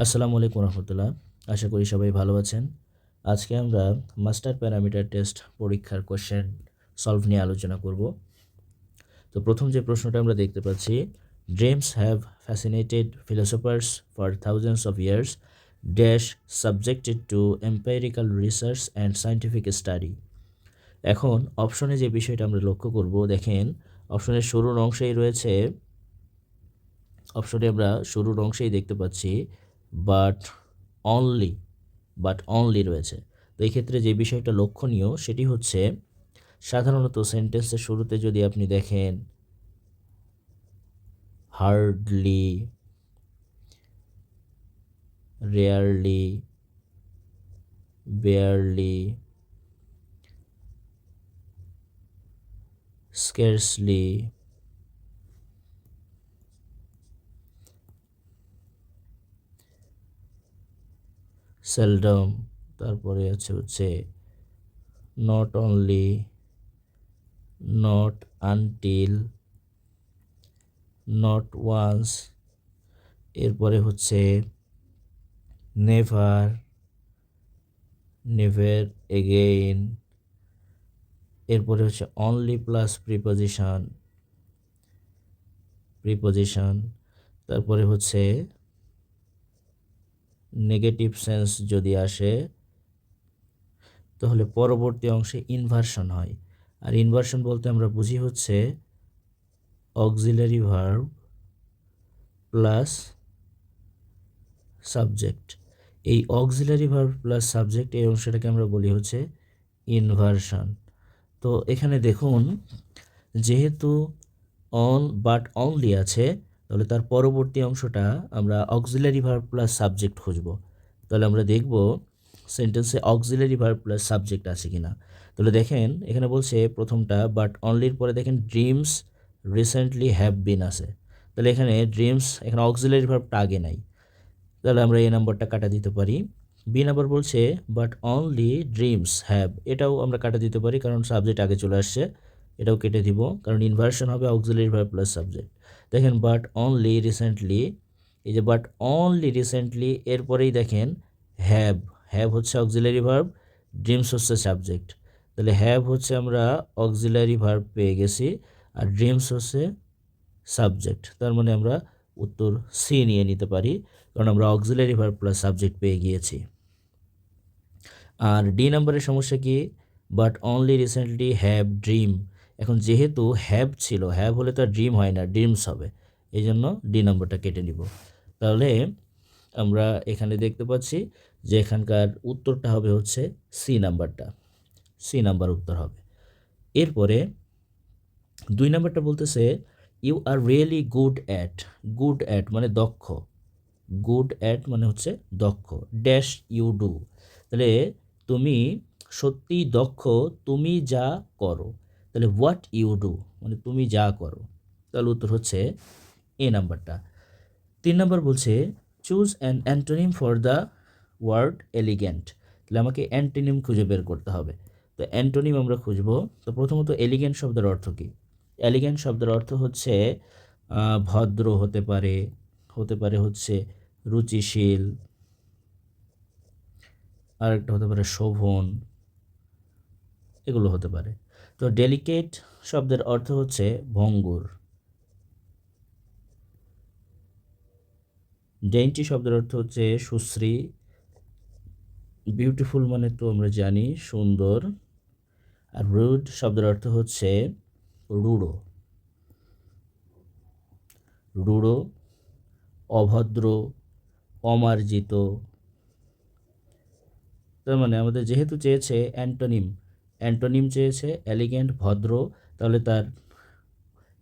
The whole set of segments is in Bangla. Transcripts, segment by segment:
আসসালামু আলাইকুম রহমতুল্লাহ। আশা করি সবাই ভালো আছেন। আজকে আমরা মাস্টার প্যারামিটার টেস্ট পরীক্ষার কোশ্চেন সলভ নিয়ে আলোচনা করব। তো প্রথম যে প্রশ্নটা আমরা দেখতে পাচ্ছি, dreams have fascinated philosophers for thousands of years, dash subjected to empirical research and scientific study. এখন অপশনে যে বিষয়টা আমরা লক্ষ্য করব, দেখেন, অপশনের শুরুর অংশেই রয়েছে, অপশনে আমরা শুরুর অংশেই দেখতে পাচ্ছি বাট অনলি বাট অনলি রয়েছে। তো এই ক্ষেত্রে যে বিষয়টা লক্ষণীয়, সেটি হচ্ছে সাধারণত সেন্টেন্সের শুরুতে যদি আপনি দেখেন hardly rarely barely scarcely seldom তারপরে আছে হচ্ছে not only not until not once এরপরে হচ্ছে নেভার নেভার এগেইন এরপরে হচ্ছে অনলি প্লাস প্রিপোজিশন প্রিপোজিশন তারপরে হচ্ছে নেগেটিভ সেন্স যদি আসে, তাহলে পরবর্তী অংশে ইনভার্সন হয়। আর ইনভার্সন বলতে আমরা বুঝি হচ্ছে অক্সিলারি ভার্ব প্লাস সাবজেক্ট এই অক্সিলারি ভার্ব প্লাস সাবজেক্ট এই অংশটাকে আমরা বলি হচ্ছে ইনভার্সন তো এখানে দেখুন, যেহেতু অন বাট অনলি আছে তাহলে তার পরবর্তী অংশটা আমরা অক্সিলারি ভার্ব প্লাস সাবজেক্ট খুঁজব। তাহলে আমরা দেখব সেন্টেন্সে অক্সিলারি ভার্ব প্লাস সাবজেক্ট আছে কি না তাহলে দেখেন, এখানে বলছে প্রথমটা বাট অনলির পরে দেখেন ড্রিমস রিসেন্টলি হ্যাভ বিন আছে। তাহলে এখানে ড্রিমস এখানে অক্সিলারি ভার্বটা আগে নাই। তাহলে আমরা এই নাম্বারটা কাটা দিতে পারি। বি নাম্বার বলছে বাট অনলি ড্রিমস হ্যাভ এটাও আমরা কাটা দিতে পারি, কারণ সাবজেক্ট আগে চলে আসছে। এটাও কেটে দিব, কারণ ইনভার্সন হবে অক্সিলারি ভার্ব প্লাস সাবজেক্ট দেখেন বাট অনলি রিসেন্টলি এই যে বাট অনলি রিসেন্টলি এরপরেই দেখেন হ্যাভ হ্যাভ হচ্ছে অক্সিলারি ভার্ব ড্রিমস হচ্ছে সাবজেক্ট তাহলে হ্যাভ হচ্ছে আমরা অক্সিলারি ভার্ব পেয়ে গেছি, আর ড্রিমস হচ্ছে সাবজেক্ট তার মানে আমরা উত্তর সি নিয়ে নিতে পারি, কারণ আমরা অক্সিলারি ভার্ব প্লাস সাবজেক্ট পেয়ে গিয়েছি। আর ডি নাম্বারের সমস্যা কি? But only recently have dream এখন যেহেতু হ্যাভ ছিল হ্যাভ হলে তো আর ড্রিম হয় না ড্রিমস হবে। এই জন্য ডি নম্বরটা কেটে নিব। তাহলে আমরা এখানে দেখতে পাচ্ছি যে এখানকার উত্তরটা হবে হচ্ছে সি নাম্বারটা সি নাম্বার উত্তর হবে। এরপরে দুই নাম্বারটা বলতেছে you are really good at good at মানে দক্ষ। গুড অ্যাট মানে হচ্ছে দক্ষ ড্যাশ ইউ ডু তাহলে তুমি সত্যি দক্ষ, তুমি যা করো। তাহলে হোয়াট ইউ ডু মানে তুমি যা করো। তাহলে উত্তর হচ্ছে এ নাম্বারটা। তিন নাম্বার বলছে choose an antonym for the word elegant তাহলে আমাকে অ্যান্টোনিম খুঁজে বের করতে হবে। তো অ্যান্টোনিম আমরা খুঁজব। তো প্রথমত এলিগেন্ট শব্দের অর্থ কী? এলিগেন্ট শব্দের অর্থ হচ্ছে ভদ্র হতে পারে হতে পারে হচ্ছে রুচিশীল। আরেকটা হতে পারে শোভন। এগুলো হতে পারে। তো ডেলিকেট শব্দের অর্থ হচ্ছে ভঙ্গুর। ডেন্টি শব্দের অর্থ হচ্ছে সুশ্রী। বিউটিফুল মানে তো আমরা জানি সুন্দর। আর রুড শব্দের অর্থ হচ্ছে রুড়ো। রুড়ো, অভদ্র, অমার্জিত। তার মানে আমাদের যেহেতু চেয়েছে অ্যান্টোনিম অ্যান্টোনিম চেয়েছে এলিগেন্ট ভদ্র, তাহলে তার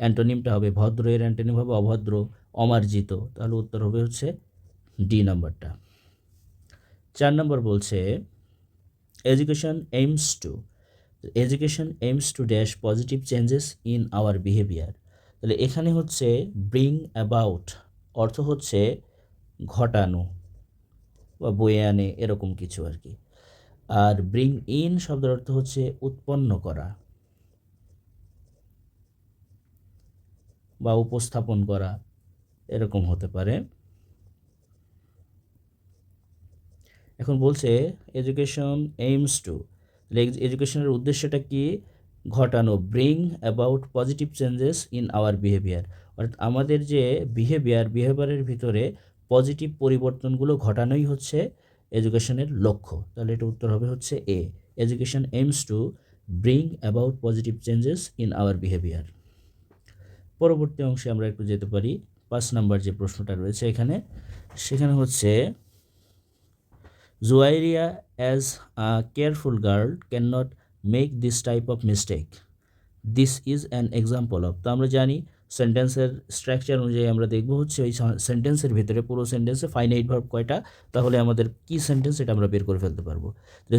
অ্যান্টোনিমটা হবে ভদ্র, এর অ্যান্টোনিম হবে অভদ্র, অমার্জিত। তাহলে উত্তর হবে হচ্ছে ডি নাম্বারটা। চার নম্বর বলছে education aims to education aims to dash positive changes in our behaviour তাহলে এখানে হচ্ছে ব্রিং অ্যাবাউট অর্থ হচ্ছে ঘটানো বা বয়ে আনে, এরকম কিছু আর কি। আর ব্রিং ইন শব্দের অর্থ হচ্ছে উৎপন্ন করা বা উপস্থাপন করা, এরকম হতে পারে। এখন বলছে এডুকেশন এইমস টু এডুকেশনের উদ্দেশ্যটা কি? ঘটানো bring about positive changes in our behaviour অর্থাৎ আমাদের যে বিহেভিয়ার বিহেভিয়ারের ভিতরে পজিটিভ পরিবর্তনগুলো ঘটানোই হচ্ছে এডুকেশনের লক্ষ্য। তাহলে এটা উত্তর হবে হচ্ছে A education aims to bring about positive changes in our behaviour পরবর্তী অংশে আমরা একটু যেতে পারি, পাঁচ নাম্বার যে প্রশ্নটা রয়েছে এখানে, সেখানে হচ্ছে Juairia as a careful girl can not make this type of mistake this is an example of তো আমরা জানি সেন্টেন্সের স্ট্রাকচার অনুযায়ী আমরা দেখব হচ্ছে ওই সেন্টেন্সের ভিতরে পুরো সেন্টেন্সে ফাইনাইট ভার্ব কয়টা? তাহলে আমাদের কি সেন্টেন্স এটা আমরা বের করে ফেলতে পারব।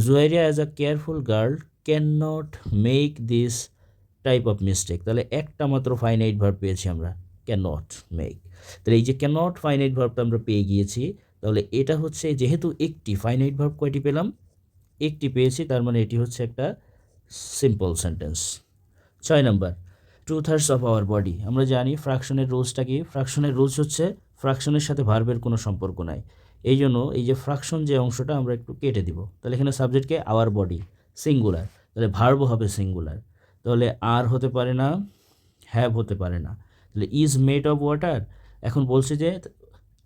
Juairia as a careful girl can not make this type of mistake তাহলে একটা মাত্র ফাইনাইট ভার্ব পেয়েছি আমরা ক্যান নট মেক তাহলে এই যে ক্যান নট ফাইনাইট ভার্বটা আমরা পেয়ে গিয়েছি, তাহলে এটা হচ্ছে যেহেতু একটি ফাইনাইট ভার্ব কয়টি পেলাম? একটি পেয়েছি, তার মানে এটি হচ্ছে একটা সিম্পল সেন্টেন্স ছয় number two thirds of our body আমরা জানি ফ্র্যাকশনের রুলসটা কি? ফ্র্যাকশনের রুলস হচ্ছে ফ্র্যাকশনের সাথে ভার্বের কোনো সম্পর্ক নাই। এই জন্য এই যে ফ্র্যাকশন যে অংশটা আমরা একটু কেটে দিব। তাহলে এখানে সাবজেক্টকে আওয়ার বডি সিঙ্গুলার তাহলে ভার্বও হবে সিঙ্গুলার তাহলে আর হতে পারে না হ্যাভ হতে পারে না। তাহলে ইজ মেড অফ ওয়াটার এখন বলছে যে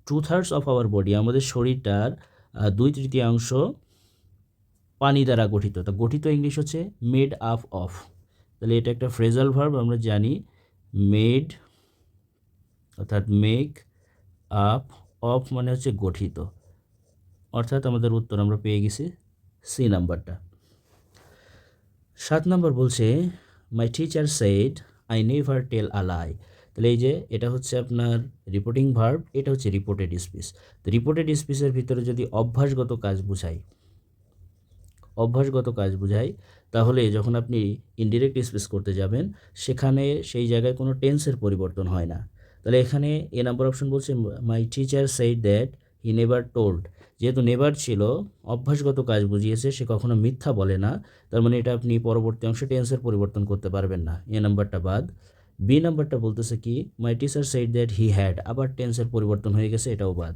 two thirds of our body আমাদের শরীরটার দুই তৃতীয়াংশ পানি দ্বারা গঠিত। তা গঠিত ইংলিশ হচ্ছে মেড আপ অফ তাহলে এটা একটা ফ্রেজাল ভার্ব আমরা জানি মেড অর্থাৎ মেক আপ অফ মানে হচ্ছে গঠিত। অর্থাৎ আমাদের উত্তর আমরা পেয়ে গেছি সি নাম্বারটা। সাত নম্বর বলছে my teacher said I never tell a lie তাহলে এই যে এটা হচ্ছে আপনার রিপোর্টিং ভার্ব এটা হচ্ছে রিপোর্টেড স্পিচ তো রিপোর্টেড স্পিচের ভিতরে যদি অভ্যাসগত কাজ বোঝাই অভ্যাসগত কাজ বোঝাই, তাহলে যখন আপনি ইনডিরেক্ট স্পেস করতে যাবেন, সেখানে সেই জায়গায় কোনো টেন্সের পরিবর্তন হয় না। তাহলে এখানে এ নাম্বার অপশন বলছে my teacher said that he never told যেহেতু নেভার ছিল, অভ্যাসগত কাজ বুঝিয়েছে, সে কখনো মিথ্যা বলে না। তার মানে এটা আপনি পরবর্তী অংশে টেন্সের পরিবর্তন করতে পারবেন না। এ নাম্বারটা বাদ। বি নাম্বারটা বলতেছে কি my teacher said that he had আবার টেন্সের পরিবর্তন হয়ে গেছে, এটাও বাদ।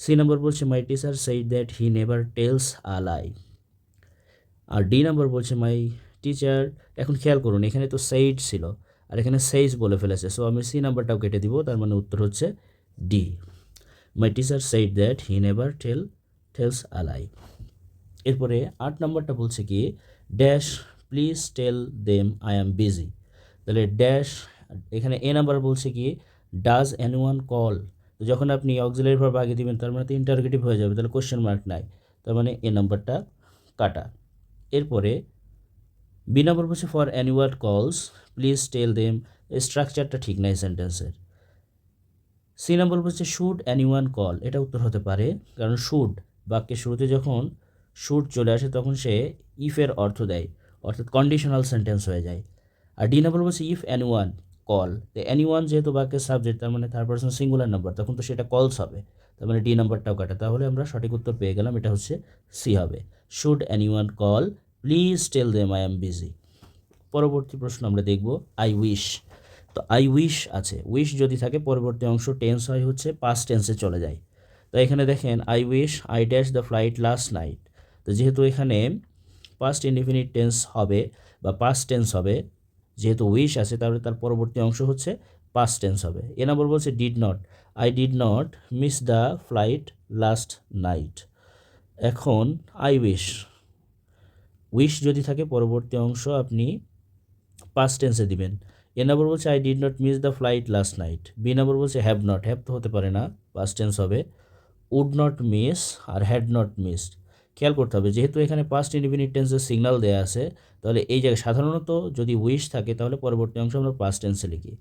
সি নাম্বার বলছে my teacher said that he never tells a lie R D number বলছে মাই টিচার এখন খেয়াল করুন, এখানে তো সেইড ছিল, আর এখানে সেইজ বলে ফেলেছে। সো আমি সি নাম্বারটাও কেটে দিব, তার মানে উত্তর হচ্ছে D my teacher said that he never tell tells a lie এরপরে আট নাম্বারটা বলছে কি dash please tell them I am busy তাহলে ড্যাশ এখানে এ নাম্বার বলছে কি ডাজ এন ওয়ান কল তো যখন আপনি অক্সিলারি ভার্ব আগে দিবেন, তার মানে তো ইন্টারগেটিভ হয়ে যাবে, তাহলে কোশ্চেন মার্ক নাই। তার মানে এ নাম্বারটা কাটা। এরপরে বি নম্বর বলছে for annual calls please tell them স্ট্রাকচারটা ঠিক নাই সেন্টেন্সের সি নম্বর বলছে শুড অ্যানিওয়ান কল এটা উত্তর হতে পারে, কারণ শুড বাক্যের শুরুতে যখন শুড চলে আসে তখন সে ইফের অর্থ দেয়, অর্থাৎ কন্ডিশনাল সেন্টেন্স হয়ে যায়। আর ডি নম্বর বলছে ইফ অ্যানিওয়ান কল তো অ্যানিওয়ান যেহেতু বাক্যের সাবজেক্ট তার মানে থার্ড পার্সন সিঙ্গুলার নাম্বার তখন তো সেটা কলস হবে, তার মানে ডি নাম্বারটাও কাটা। তাহলে আমরা সঠিক উত্তর পেয়ে গেলাম, এটা হচ্ছে সি হবে। Should anyone call please tell them I am busy পরবর্তী প্রশ্ন আমরা দেখব আই উইশ তো আই উইশ আছে। উইশ যদি থাকে, পরবর্তী অংশ টেন্স হয় হচ্ছে পাস্ট টেন্সে চলে যায়। তো এখানে দেখেন I wish I dash the flight last night তো যেহেতু এখানে পাস্ট ইনডিফিনিট টেন্স হবে বা পাস্ট টেন্স হবে, যেহেতু উইশ আছে, তাহলে তার পরবর্তী অংশ হচ্ছে পাস্ট টেন্স হবে। এ নম্বর বলছে did not I did not miss the flight last night এখন আই উইশ উইশ যদি থাকে, পরবর্তী অংশ আপনি পাস্ট টেন্সে দিবেন। এ নম্বর বলছে I did not miss the flight last night B নম্বর বলছে হ্যাভ নট হ্যাভ তো হতে পারে না পাস্ট টেন্স হবে। উড নট মিস আর হ্যাড নট মিসড খেয়াল করতে হবে, যেহেতু এখানে পাস্ট ইনডিফিনিট টেন্সের সিগনাল দেওয়া আছে, তাহলে এই জায়গায় সাধারণত যদি উইশ থাকে, তাহলে পরবর্তী অংশ আমরা পাস্ট টেন্সে লিখি।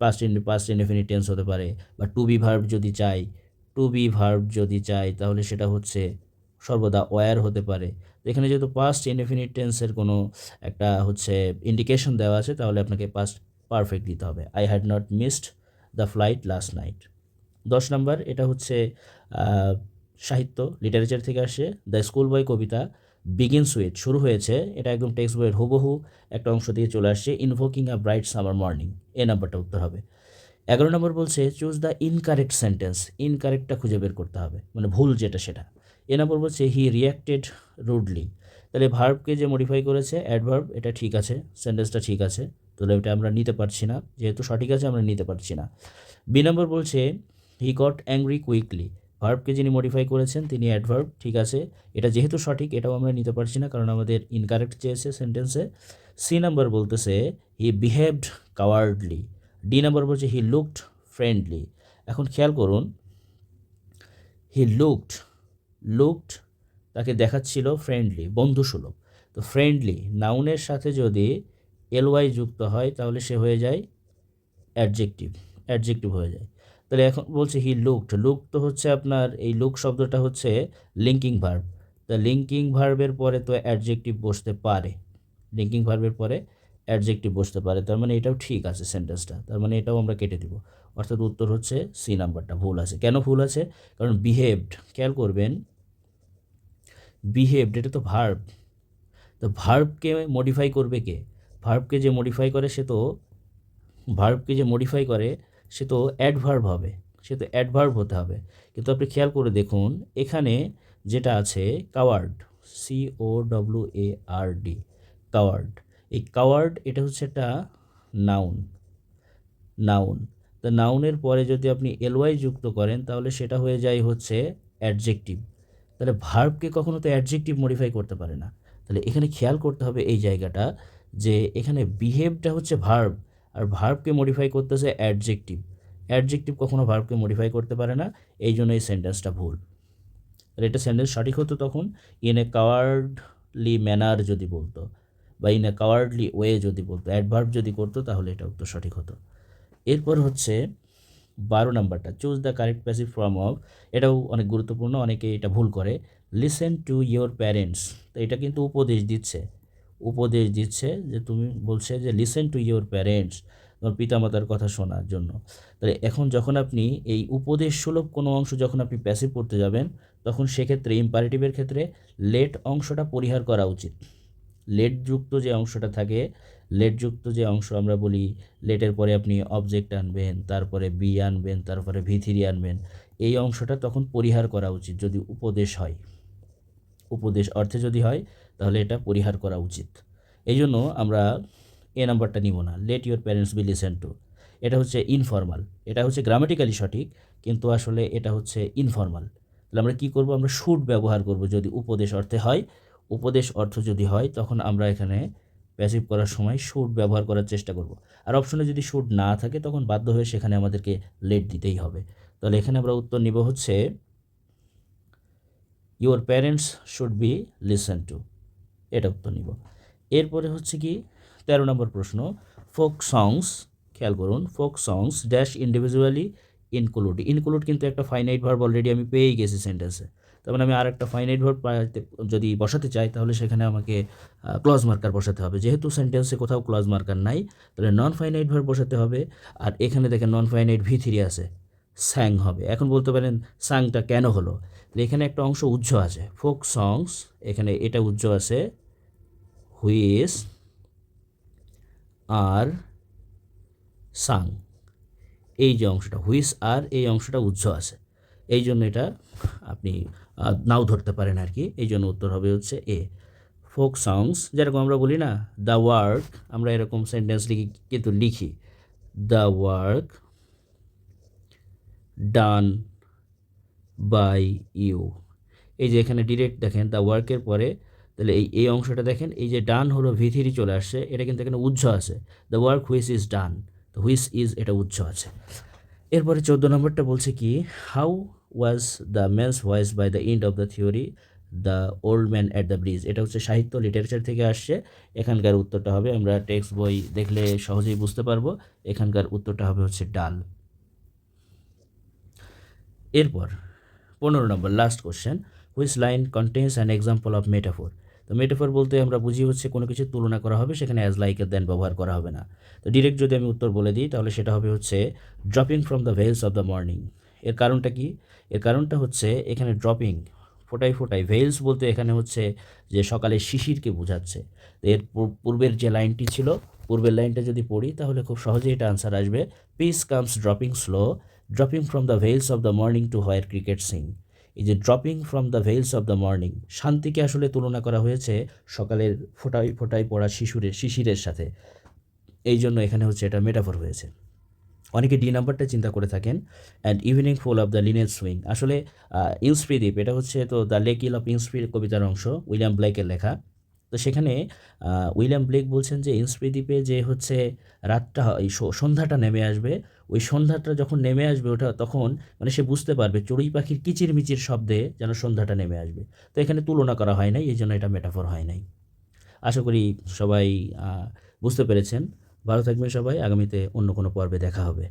Past in past indefinite tense হতে পারে, বা টু বি ভার্ব যদি চাই টু বি ভার্ব যদি চাই, তাহলে সেটা হচ্ছে সর্বদা ওয়ার হতে পারে। এখানে যেহেতু পাস্ট ইনডিফিনিট টেন্সের কোনো একটা হচ্ছে ইন্ডিকেশন দেওয়া আছে, তাহলে আপনাকে পাস্ট পারফেক্ট দিতে হবে। I had not missed the flight last night দশ নম্বর, এটা হচ্ছে সাহিত্য লিটারেচার থেকে আসে। দ্য স্কুল বয় কবিতা বিগিনস উইথ শুরু হয়েছে। এটা একদম টেক্সট বইয়ের হুবহু একটা অংশ দিয়ে চলে আসছে invoking a bright summer morning A নাম্বারটা উত্তর হবে। এগারো নম্বর বলছে চুজ দ্য ইনকারেক্ট সেন্টেন্স ইনকারেক্টটা খুঁজে বের করতে হবে। মানে ভুল যেটা সেটা। এ নাম্বার বলছে হি রিয়াক্টেড রুডলি তাহলে ভার্বকে যে মডিফাই করেছে অ্যাডভার্ব এটা ঠিক আছে সেন্টেন্সটা ঠিক আছে, তাহলে এটা আমরা নিতে পারছি না, যেহেতু সঠিক আছে, আমরা নিতে পারছি না। বি নম্বর বলছে হি গট অ্যাংরি কুইকলি ভার্বকে যিনি মডিফাই করেছেন, তিনি অ্যাডভার্ব ঠিক আছে, এটা যেহেতু সঠিক, এটাও আমরা নিতে পারছি না, কারণ আমাদের ইনকারেক্ট চেয়েছে সেন্টেন্সে সি নাম্বার বলতেছে he behaved cowardly D number বলছে হি লুকড ফ্রেন্ডলি এখন খেয়াল করুন হি লুকড লুকড তাকে দেখাচ্ছিল ফ্রেন্ডলি বন্ধুসুলভ। তো ফ্রেন্ডলি নাউনের সাথে যদি এলওয়াই যুক্ত হয়, তাহলে সে হয়ে যায় অ্যাডজেক্টিভ অ্যাডজেক্টিভ হয়ে যায়। তাহলে এখন বলছে হি লুকড লুক তো হচ্ছে আপনার, এই লুক শব্দটা হচ্ছে লিঙ্কিং ভার্ব তা লিঙ্কিং ভার্বের পরে তো অ্যাডজেক্টিভ বসতে পারে। লিঙ্কিং ভার্বের পরে অ্যাডজেক্টিভ বসতে পারে। তার মানে এটাও ঠিক আছে সেন্টেন্সটা তার মানে এটাও আমরা কেটে দিব। অর্থাৎ উত্তর হচ্ছে সি নাম্বারটা ভুল আছে। কেন ভুল আছে? কারণ বিহেভড খেয়াল করবেন বিহেভড এটা তো ভার্ব তো ভার্বকে মডিফাই করবে কে? ভার্বকে যে মডিফাই করে সে তো ভার্বকে যে মডিফাই করে সে তো অ্যাডভার্ব হবে, সে তো অ্যাডভার্ব হতে হবে। কিন্তু আপনি খেয়াল করে দেখুন, এখানে যেটা আছে coward C O W A R D coward এই কাওয়ার্ড এটা হচ্ছে একটা নাউন নাউন তো নাউনের পরে যদি আপনি এলওয়াই যুক্ত করেন, তাহলে সেটা হয়ে যায় হচ্ছে অ্যাডজেক্টিভ তাহলে ভার্বকে কখনো তো অ্যাডজেক্টিভ মডিফাই করতে পারে না। তাহলে এখানে খেয়াল করতে হবে এই জায়গাটা যে এখানে বিহেভটা হচ্ছে ভার্ব আর ভার্বকে মডিফাই করতেছে অ্যাডজেক্টিভ অ্যাডজেক্টিভ কখনো ভার্বকে মডিফাই করতে পারে না, এই জন্য এই সেন্টেন্সটা ভুল। আর এটা সেন্টেন্স সঠিক হতো তখন? ইন এ কাওয়ার্ডলি ম্যানার যদি বলতো, বা ইন এ কাওয়ার্ডলি ওয়ে যদি বলতো অ্যাডভার্ব যদি করতো, তাহলে এটা উত্তর সঠিক হতো। এরপর হচ্ছে বারো নাম্বারটা choose the correct passive form of এটাও অনেক গুরুত্বপূর্ণ, অনেকে এটা ভুল করে লিসেন টু ইয়োর প্যারেন্টস তো এটা কিন্তু উপদেশ দিচ্ছে উপদেশ দিচ্ছে যে তুমি বলছে যে লিসেন টু ইয়োর প্যারেন্টস তোমার পিতামাতার কথা শোনার জন্য, তাহলে এখন যখন আপনি এই উপদেশ সুলভ কোনো অংশ যখন আপনি প্যাসিভ করতে যাবেন, তখন সেক্ষেত্রে ইম্পারেটিভের ক্ষেত্রে লেট অংশটা পরিহার করা উচিত লেটযুক্ত যে অংশটা থাকে লেটযুক্ত যে অংশ আমরা বলি, লেটের পরে আপনি অবজেক্ট আনবেন, তারপরে বি আনবেন, তারপরে ভি থ্রি আনবেন, এই অংশটা তখন পরিহার করা উচিত যদি উপদেশ হয়। উপদেশ অর্থে যদি হয়, তাহলে এটা পরিহার করা উচিত। এই জন্য আমরা এ নাম্বারটা নিব না। Let your parents be listen to এটা হচ্ছে ইনফর্মাল এটা হচ্ছে গ্রামাটিক্যালি সঠিক, কিন্তু আসলে এটা হচ্ছে ইনফর্মাল তাহলে আমরা কী করব? আমরা শুট ব্যবহার করব। যদি উপদেশ অর্থে হয়, উপদেশ অর্থ যদি হয়, তখন আমরা এখানে প্যাসিভ করার সময় শুট ব্যবহার করার চেষ্টা করব। আর অপশনে যদি শুট না থাকে, তখন বাধ্য হয়ে সেখানে আমাদেরকে লেট দিতেই হবে। তাহলে এখানে আমরা উত্তর নিব হচ্ছে your parents should be listen to এটা উত্তর নিব। এরপরে হচ্ছে কি, তেরো নম্বর প্রশ্ন ফোক সংস খেয়াল করুন folk songs dash individually include include কিন্তু একটা ফাইনাইট ভার্ব অলরেডি আমি পেয়েই গেছি সেন্টেন্সে তার মানে আমি আর একটা ফাইনাইট ভার্ব যদি বসাতে চাই, তাহলে সেখানে আমাকে ক্লজ মার্কার বসাতে হবে। যেহেতু সেন্টেন্সে কোথাও ক্লজ মার্কার নাই, তাহলে নন ফাইনাইট ভার্ব বসাতে হবে। আর এখানে দেখেন নন ফাইনাইট ভি থ্রি আছে স্যাং হবে। এখন বলতে পারেন সাংটা কেন হলো? এখানে একটা অংশ উজ্জ আছে। ফোক সংস এখানে এটা উজ্জ আছে হুইস আর সাং এই যে অংশটা, হুইস আর এই অংশটা উজ্জ আছে। এই জন্য এটা আপনি নাও ধরতে পারেন আর কি। এই জন্য উত্তর হবে হচ্ছে এ। ফোক সংস যেরকম আমরা বলি না, দ্য ওয়ার্ক, আমরা এরকম সেন্টেন্স লিখি, কিন্তু লিখি, the work done by you. এই যে এখানে ডিরেক্ট দেখেন, দ্য ওয়ার্কের পরে, তাহলে এই এই অংশটা দেখেন, এই যে ডান হলো ভিথিরি চলে আসছে, এটা কিন্তু এখানে উজ্জ আছে। The work which is done. Which is এটা উচ্চ আছে। এরপরে চোদ্দ নম্বরটা বলছে কি how was the man's voice by the end of the theory the old man at the bridge এটা হচ্ছে সাহিত্য লিটারেচার থেকে আসছে, এখানকার উত্তরটা হবে, আমরা টেক্সট বই দেখলে সহজেই বুঝতে পারব, এখানকার উত্তরটা হবে হচ্ছে ডাল। এরপর, পনেরো নম্বর last question which line contains an example of metaphor তো মেটাফোর বলতে আমরা বুঝি হচ্ছে কোনো কিছু তুলনা করা হবে, সেখানে অ্যাজ লাইকের দেন ব্যবহার করা হবে না। তো ডিরেক্ট যদি আমি উত্তর বলে দিই, তাহলে সেটা হবে হচ্ছে dropping from the veils of the morning এর কারণটা কি? এর কারণটা হচ্ছে এখানে ড্রপিং ফোটাই ফোটাই ভেলস বলতে এখানে হচ্ছে যে সকালে শিশিরকে বোঝাচ্ছে। এর পূর্বের যে লাইনটি ছিল, পূর্বের লাইনটা যদি পড়ি, তাহলে খুব সহজেই এটা আনসার আসবে peace comes dropping slow dropping from the veils of the morning to where cricket sing এই যে dropping from the veils of the morning শান্তিকে আসলে তুলনা করা হয়েছে সকালের ফোটাই ফোটাই পড়া শিশুরের শিশিরের সাথে। এই জন্য এখানে হচ্ছে এটা মেটাফর হয়েছে। অনেকে ডি নাম্বারটা চিন্তা করে থাকেন and evening full of the linnet swing আসলে ইউসপ্রিদ্বীপ এটা হচ্ছে তো the lake isle of Innisfree কবিতার অংশ, উইলিয়াম ব্লেকের লেখা। তো সেখানে উইলিয়াম ব্লেক বলছেন যে ইন্সপ্রিদ্বীপে যে হচ্ছে রাতটা, এই সন্ধ্যাটা নেমে আসবে, ওই সন্ধ্যাটা যখন নেমে আসবে ওটা তখন মানে সে বুঝতে পারবে চড়ুই পাখির কিচির মিচির শব্দে যেন সন্ধ্যাটা নেমে আসবে। তো এখানে তুলনা করা হয় নাই, এই জন্য এটা মেটাফর হয় নাই। আশা করি সবাই বুঝতে পেরেছেন। ভালো থাকবেন সবাই, আগামীতে অন্য কোনো পর্বে দেখা হবে।